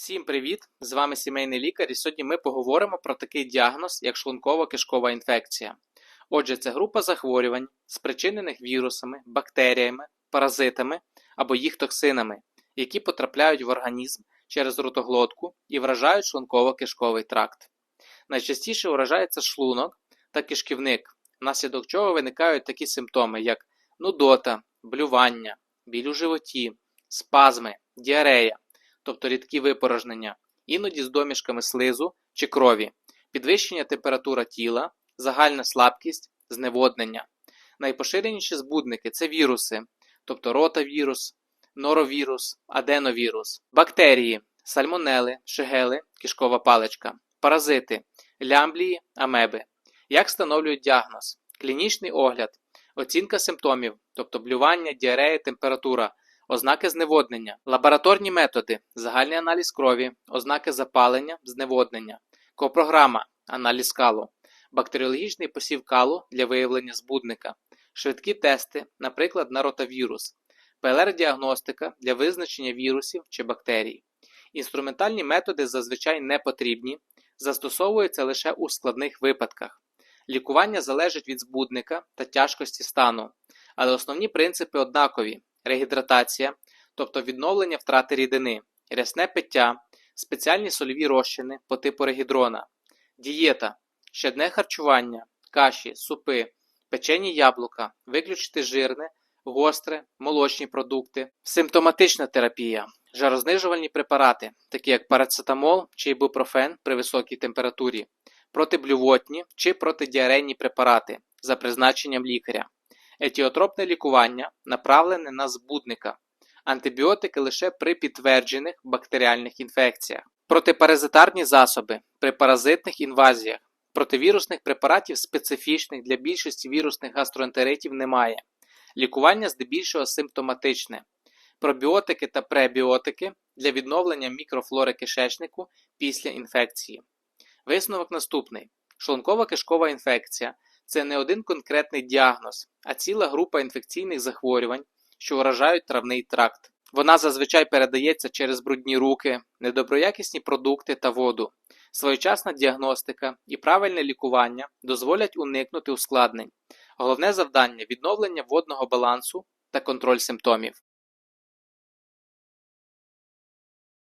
Всім привіт! З вами сімейний лікар, і сьогодні ми поговоримо про такий діагноз, як шлунково-кишкова інфекція. Отже, це група захворювань, спричинених вірусами, бактеріями, паразитами або їх токсинами, які потрапляють в організм через ротоглотку і вражають шлунково-кишковий тракт. Найчастіше вражається шлунок та кишківник, внаслідок чого виникають такі симптоми, як нудота, блювання, біль у животі, спазми, діарея тобто рідкі випорожнення, іноді з домішками слизу чи крові, підвищення температура тіла, загальна слабкість, зневоднення. Найпоширеніші збудники це віруси, тобто ротавірус, норовірус, аденовірус, бактерії, сальмонели, шигели, кишкова паличка, паразити, лямблії, амеби. Як встановлюють діагноз? Клінічний огляд, оцінка симптомів, тобто блювання, діарея, температура, ознаки зневоднення, лабораторні методи, загальний аналіз крові, ознаки запалення, зневоднення, копрограма, аналіз калу, бактеріологічний посів калу для виявлення збудника, швидкі тести, наприклад, на ротавірус, ПЛР-діагностика для визначення вірусів чи бактерій. Інструментальні методи зазвичай не потрібні, застосовуються лише у складних випадках. Лікування залежить від збудника та тяжкості стану, але основні принципи однакові: регідратація, тобто відновлення втрати рідини, рясне пиття, спеціальні сольові розчини по типу регідрона, дієта, щодне харчування, каші, супи, печені яблука, виключити жирне, гостре, молочні продукти, симптоматична терапія, жарознижувальні препарати, такі як парацетамол чи ібупрофен при високій температурі, протиблювотні чи протидіарейні препарати за призначенням лікаря. Етіотропне лікування направлене на збудника, антибіотики лише при підтверджених бактеріальних інфекціях, протипаразитарні засоби при паразитних інвазіях, противірусних препаратів специфічних для більшості вірусних гастроентеритів немає. Лікування здебільшого симптоматичне, пробіотики та пребіотики для відновлення мікрофлори кишечнику після інфекції. Висновок наступний: шлункова кишкова інфекція це не один конкретний діагноз, а ціла група інфекційних захворювань, що вражають травний тракт. Вона зазвичай передається через брудні руки, недоброякісні продукти та воду. Своєчасна діагностика і правильне лікування дозволять уникнути ускладнень. Головне завдання відновлення водного балансу та контроль симптомів.